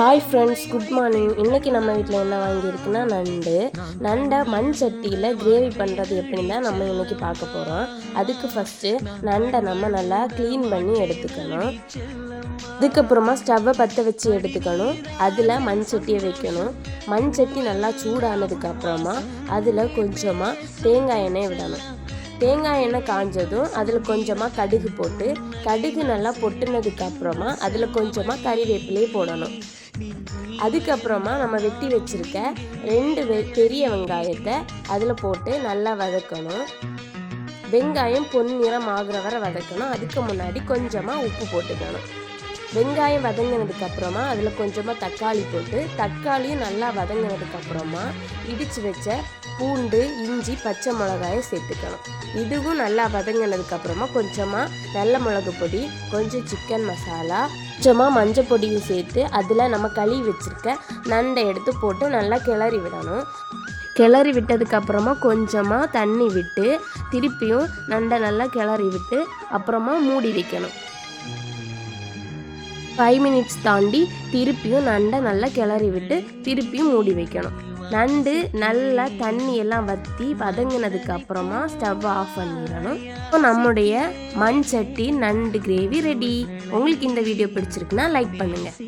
Hi friends good morning இன்றைக்கி நம்ம வீட்டில் என்ன வாங்கியிருக்குன்னா நண்டு. நண்டை மண் சட்டியில் கிரேவி பண்ணுறது எப்படின்னு தான் நம்ம இன்றைக்கி பார்க்க போகிறோம் அதுக்கு ஃபஸ்ட்டு நண்டை நம்ம நல்லா க்ளீன் பண்ணி எடுத்துக்கணும். அதுக்கப்புறமா ஸ்டவ்வை பற்ற வச்சு எடுத்துக்கணும். அதில் மண் சட்டியை வைக்கணும். மண் சட்டி நல்லா சூடானதுக்கப்புறமா அதில் கொஞ்சமாக தேங்காய் எண்ணெய் விடணும். தேங்காய் எண்ணெய் காஞ்சதும் அதில் கொஞ்சமாக கடுகு போட்டு கடுகு நல்லா பொட்டுனதுக்கு அப்புறமா அதில் கொஞ்சமாக கறிவேப்பிலையே போடணும். அதுக்கப்புறமா நம்ம வெட்டி வச்சிருக்க ரெண்டு வெ பெரிய வெங்காயத்தை அதில் போட்டு நல்லா வதக்கணும். வெங்காயம் பொன்னிறம் ஆகுற வரை வதக்கணும். அதுக்கு முன்னாடி கொஞ்சமாக உப்பு போட்டுக்கணும். வெங்காயம் வதங்கினதுக்கு அப்புறமா அதில் கொஞ்சமாக தக்காளி போட்டு தக்காளியும் நல்லா வதங்கினதுக்கு அப்புறமா இடித்து வச்ச பூண்டு இஞ்சி பச்சை மிளகாயை சேர்த்துக்கணும். இதுவும் நல்லா வதங்கினதுக்கு அப்புறமா கொஞ்சமாக நல்ல மிளகு பொடி கொஞ்சம் சிக்கன் மசாலா கொஞ்சமாக மஞ்சள் பொடியும் சேர்த்து அதில் நம்ம கழுவி வச்சுருக்க நண்டை எடுத்து போட்டு நல்லா கிளறி விடணும். கிளறி விட்டதுக்கப்புறமா கொஞ்சமாக தண்ணி விட்டு திருப்பியும் நண்டை நல்லா கிளறி விட்டு அப்புறமா மூடி வைக்கணும். ஃபைவ் மினிட்ஸ் தாண்டி திருப்பியும் நண்டை நல்லா கிளறி விட்டு திருப்பியும் மூடி வைக்கணும். நண்டு நல்லா தண்ணி எல்லாம் வற்றி வதங்கினதுக்கு அப்புறமா ஸ்டவ் ஆஃப் பண்ணிடணும். இப்போ நம்முடைய மண் சட்டி நண்டு கிரேவி ரெடி உங்களுக்கு இந்த வீடியோ பிடிச்சிருக்குன்னா லைக் பண்ணுங்கள்